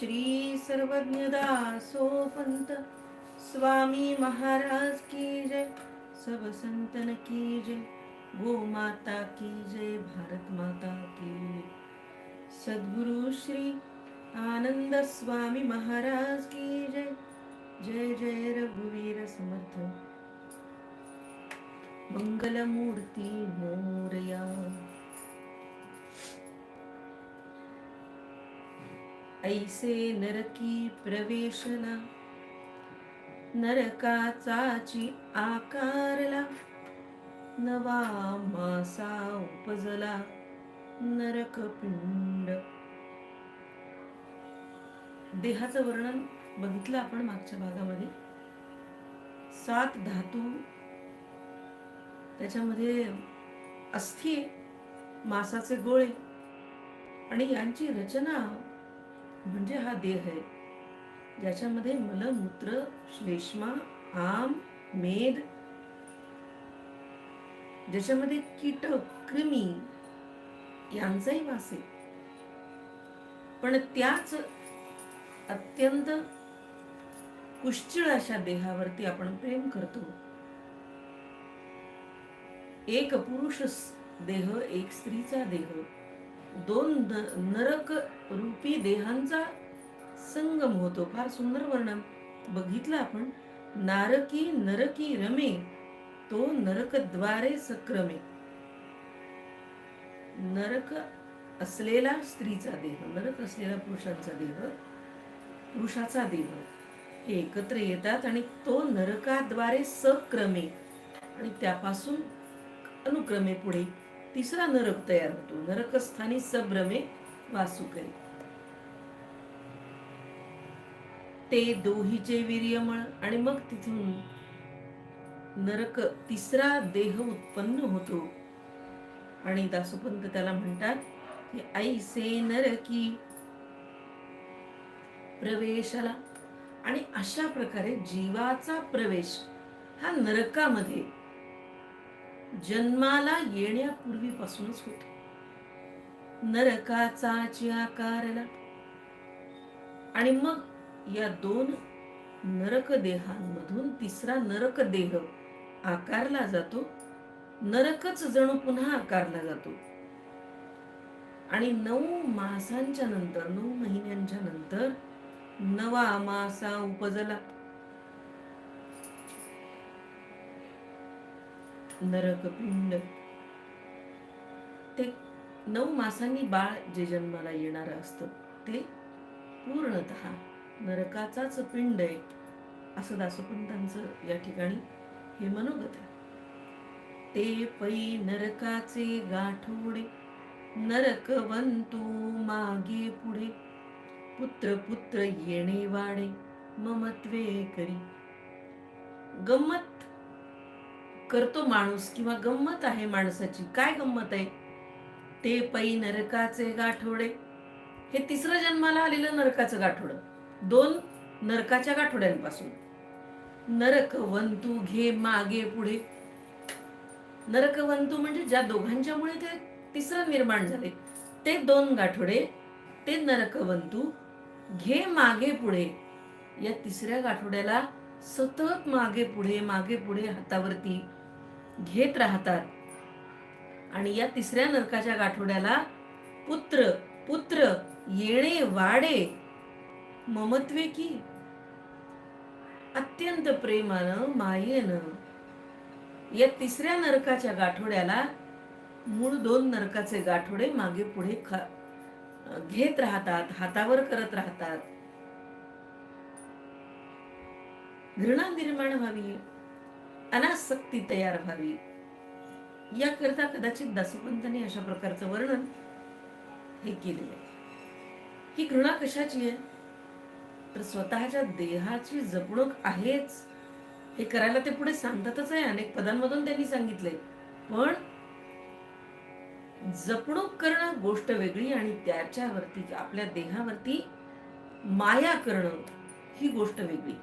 श्री सर्वज्ञदासो पंत स्वामी महाराज की जय। सब संतन की जय। गो माता की जय। भारत माता की जय. सद्गुरु श्री आनंद स्वामी महाराज की जय। जय जय रघुवीर समर्थ। मंगलमूर्ती मोरया। ऐसे नरकी प्रवेशला नरकाचाची आकारला नवा मासा उपजला नरकपिंड देहाचं वर्णन बघितलं आपण मागच्या भागामध्ये. सात धातू त्याच्यामध्ये अस्थि मासाचे गोळे आणि यांची रचना म्हणजे हा देह आहे. ज्याच्यामध्ये मलमूत्र श्लेष्मा आम मेद ज्याच्यामध्ये कीटक कृमी यांचाही वास आहे. पण त्याच अत्यंत कुश्चिळ अशा देहावरती आपण प्रेम करतो. एक पुरुष देह एक स्त्रीचा देह. दोन न- नरक रूपी देहांचा संगम होतो. फार सुंदर वर्णन बघितलं आपण. नारकी नरकी रमे तो नरकद्वारे सक्रमे. नरक असलेला स्त्रीचा देह नरक असलेला पुरुषांचा देह पुरुषाचा देह. हे एकत्र येतात आणि तो नरकाद्वारे सक्रमे. आणि त्यापासून अनुक्रमे पुढे तिसरा नरक तयार होतो. नरकस्थानी सभ्रमे वासुकरी. ते दोहीचे वीर्यमळ आणि मग तिथून नरक तिसरा देह उत्पन्न होतो. आणि दासोपंत त्याला म्हणतात की ऐसे नरकी प्रवेशाला. आणि अशा प्रकारे जीवाचा प्रवेश हा नरकामध्ये जन्माला येण्यापूर्वीपासूनच होते. नरकाचा आकारला आणि मग या दोन नरक देहांमधून तिसरा नरक देह आकारला जातो. नरकच जणू पुन्हा आकारला जातो. आणि नऊ मासांच्या नंतर नऊ महिन्यांच्या नंतर नवा मासा उपजला. नरकपिंड. ते नऊ मासांनी बाळ जे जन्माला येणार असतं ते पूर्णत नरकाचाच पिंड आहे असं दासोपंतांचं या ठिकाणी हे मनोगत आहे. ते पै नरकाचे गाठोडे नरकवंतू मागे पुढे पुत्र पुत्र येणे वाडे ममत्वे करी. गंमत करतो माणूस किंवा गंमत आहे माणसाची. काय गंमत आहे? ते पै नरकाचे गाठोडे. हे तिसरं जन्माला आलेलं नरकाचं गाठोडं. दोन नरकाच्या गाठोड्यांपासून. नरकवंतू घे मागे पुढे. नरकवंतू म्हणजे ज्या दोघांच्यामुळे ते तिसरं निर्माण झाले ते दोन गाठोडे ते नरकवंतू घे मागे पुढे. या तिसऱ्या गाठोड्याला सतत मागे पुढे मागे पुढे हातावरती घेत राहतात. आणि या तिसऱ्या नरकाच्या गाठोड्याला पुत्र पुत्र येणे वाडे ममत्वे की? अत्यंत प्रेमानं मायेनं या तिसऱ्या नरकाच्या गाठोड्याला मूळ दोन नरकाचे गाठोडे मागे पुढे ख घेत राहतात हातावर करत राहतात. घृणा निर्माण व्हावी. अनासक्ती तयार व्हावी. याकरता कदाचित दासोपंतांनी अशा प्रकारचं वर्णन हे केलेलं आहे. ही घृणा कशाची आहे? तर स्वतःच्या देहाची जपणूक आहेच. हे करायला ते पुढे सांगतातच आहे. अनेक पदांमधून त्यांनी सांगितलंय. पण जपणूक करणं गोष्ट वेगळी आणि त्याच्यावरती आपल्या देहावरती माया करणं ही गोष्ट वेगळी.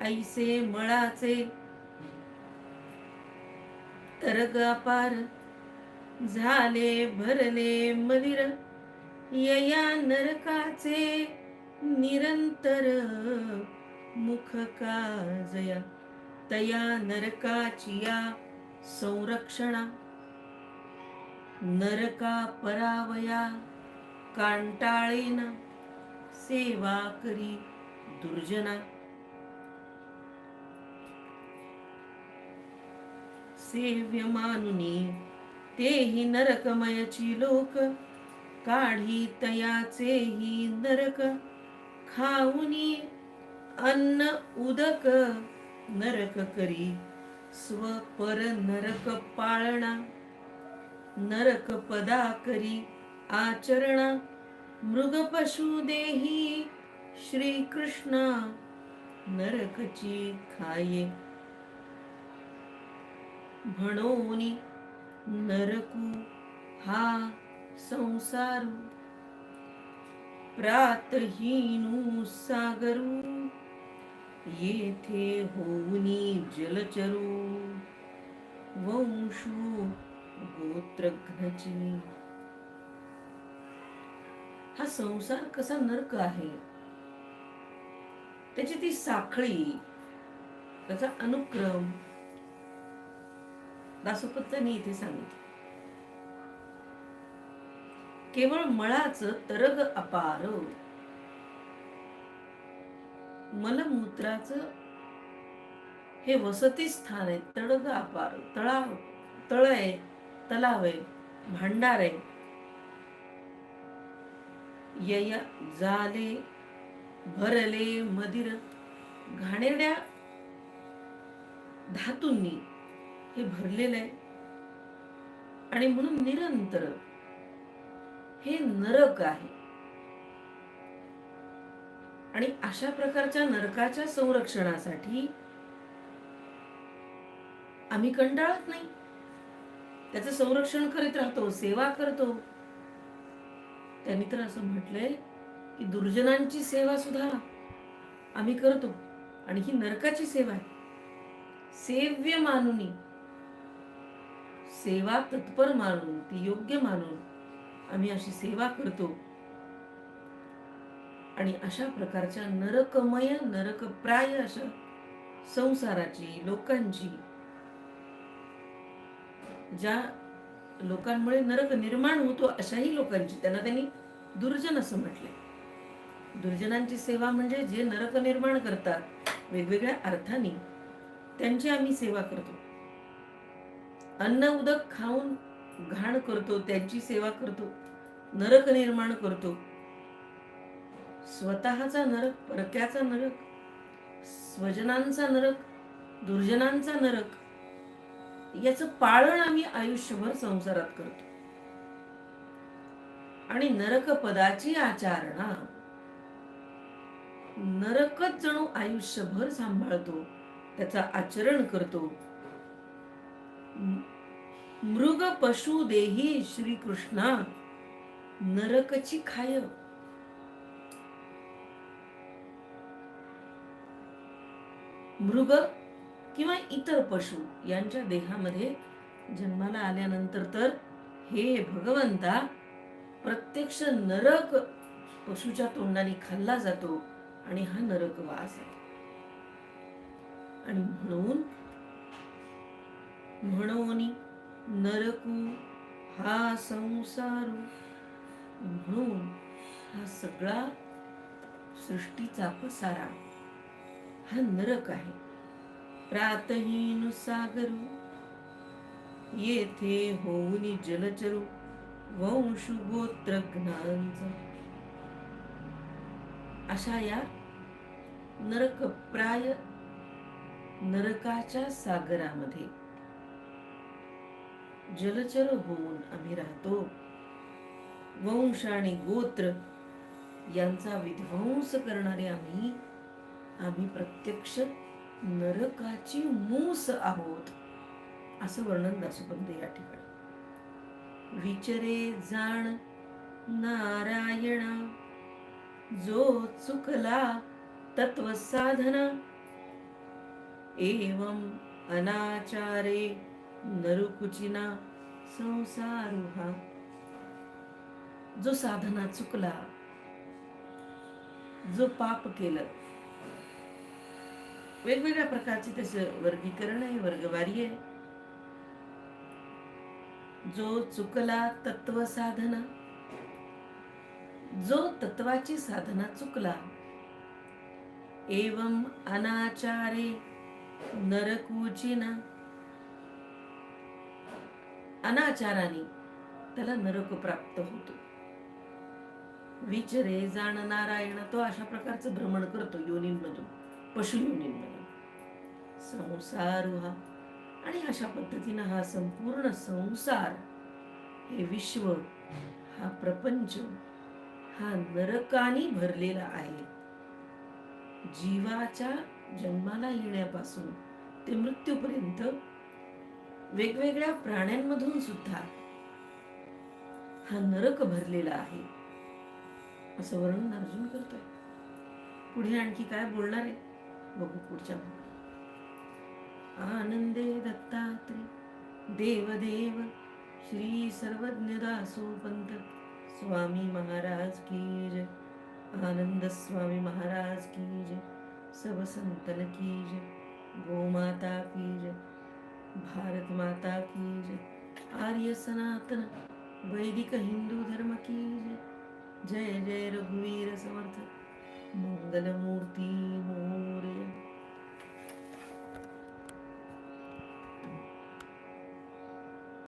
ऐसे मळाचे. तरगापार झाले भरले मंदिर. यया नरकाचे निरंतर मुख काजया. तया नरकाची या संरक्षणा. नरका परावया कांटाळेन सेवा करी दुर्जना. सेव्य मानुनी. तेही नरकमयची लोक. काढी तयाचेही नरक. खाऊनी अन्न उदक. नरक करी स्वपर नरक पाळणा. नरक पदा करी आचरणा. मृग पशु देही श्रीकृष्णा. नरकची खाये म्हणून नरकू हा संसारू प्रातहीनू सागरू येथे होऊनी जलचरू वंशू गोत्रघ्नची हा संसार कसा नरक आहे? त्याची ती साखळी त्याचा अनुक्रम दासोपंतांनी इथे सांगितलं. केवळ मळाच तरग अपार. मलमूत्राच हे वसती स्थान आहे तडग अपार. तळाव तळ आहे तलाव आहे भांडार. आहे यया जाले भरले मदिर घाणेरड्या धातूंनी हे भरलेलं आहे. आणि म्हणून निरंतर हे नरक आहे. आणि अशा प्रकारच्या नरकाच्या संरक्षणासाठी आम्ही कंटाळत नाही. त्याचं संरक्षण करीत राहतो सेवा करतो. त्यांनी तर असं म्हटलंय की दुर्जनांची सेवा सुद्धा आम्ही करतो. आणि ही नरकाची सेवा आहे. सेव्य मानुनी. सेवा तत्पर मानून ती योग्य मानून आम्ही अशी सेवा करतो. आणि अशा प्रकारच्या नरकमय नरकप्राय अशा संसाराची लोकांची ज्या लोकांमुळे नरक निर्माण होतो अशाही लोकांची त्यांना त्यांनी दुर्जन असं म्हटलंय. दुर्जनांची सेवा म्हणजे जे नरक निर्माण करतात वेगवेगळ्या अर्थाने त्यांची आम्ही सेवा करतो. अन्न उदक खाऊन घाण करतो त्यांची सेवा करतो नरक निर्माण करतो. स्वतःचा नरक परक्याचा नरक स्वजनांचा नरक दुर्जनांचा नरक याच पाळण आम्ही आयुष्यभर संसारात करतो. आणि नरक पदाची आचारणा नरकच जणू आयुष्यभर सांभाळतो त्याचा आचरण करतो. मृग पशु देही श्रीकृष्णा. नरकची खाय. मृग किंवा इतर पशु यांच्या देहामध्ये जन्माला आल्यानंतर तर हे भगवंता प्रत्यक्ष नरक पशुच्या तोंडाने खाल्ला जातो आणि हा नरक वास आहे. आणि म्हणून म्हणून नरकू हा संसारू म्हणून हा सगळा सृष्टीचा पसारा हा नरक आहे. प्रातहीन सागरू येथे होऊन जलचरू वंश गोत्र अशा या नरक प्राय नरकाच्या सागरामध्ये जलचर होऊन आम्ही राहतो. वंश आणि गोत्र यांचा विध्वंस करणारे आम्ही आम्ही प्रत्यक्ष नरकाची मूस आहोत असं वर्णन दासोपंत या ठिकाणी. विचरे जाण नारायणा जो चुकला तत्व साधना एवं अनाचारे नरुकुचिना संसारुहा जो साधना चुकला जो पाप केलं. वेगवेगळ्या प्रकारचे त्याचं वर्गीकरण आहे वर्गवारी आहे. जो चुकला तत्व साधना जो तत्वाची साधना चुकला एवम अनाचारे नरकूचिना अनाचाराने त्याला नरक प्राप्त होतो. विचरे जाण नारायण तो अशा प्रकारचं भ्रमण करतो योनींमधून पशु योनींमधून. संसार हा आणि अशा पद्धतीनं हा संपूर्ण संसार हे विश्व हा प्रपंच हा नरकानी भरलेला आहे. जीवाच्या जन्माला येण्यापासून ते मृत्यूपर्यंत वेगवेगळ्या प्राण्यांमधून सुद्धा हा नरक भरलेला आहे. असं वर्णन अर्जुन करतोय. पुढे आणखी काय बोलणार आहे? बघू पुढच्या आनंदे दत्तात्रे देवदेव श्री सर्वज्ञ दासोपंत स्वामी महाराज की जय. आनंद स्वामी महाराज की जय. सब संतन की जय. गो की जय. भारत माता की जय। आर्य सनातन वैदिक हिंदू धर्म की जय। जय जय रघुवीर समर्थ मंगलमूर्ती मोरया